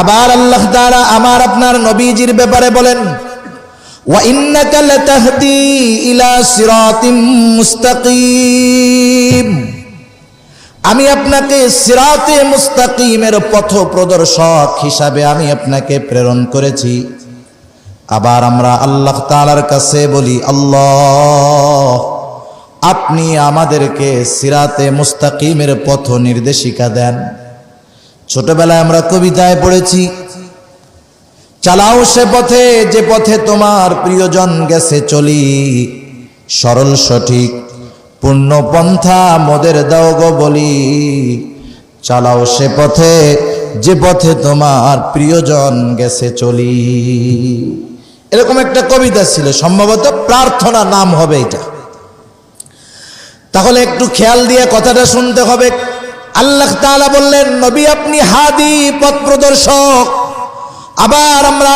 আবার আল্লাহ তাআলা আমার আপনার নবীজির ব্যাপারে বলেন আমি আপনাকে সিরাতে মুস্তাকিমের পথ প্রদর্শক হিসাবে আমি আপনাকে প্রেরণ করেছি। আবার আমরা আল্লাহ তাআলার কাছে বলি, আল্লাহ, আপনি আমাদেরকে সিরাতে মুস্তাকিমের পথ নির্দেশিকা দেন। ছোটবেলায় আমরা কবিতায় পড়েছি, চালাও সে পথে, যে পথে তোমার প্রিয়জন গেছে চলি। সরল, সঠিক, পূর্ণ পন্থা মোদের দাও গো বলি। চালাও সে পথে, যে পথে তোমার প্রিয়জন গেছে চলি। এরকম একটা কবিতা ছিল, সম্ভবত প্রার্থনা নাম হবে এটা। তাহলে একটু খেয়াল দিয়ে কথাটা শুনতে হবে আল্লাহ তালা বললেন নবী আপনি হাদি পথ প্রদর্শক। আবার আমরা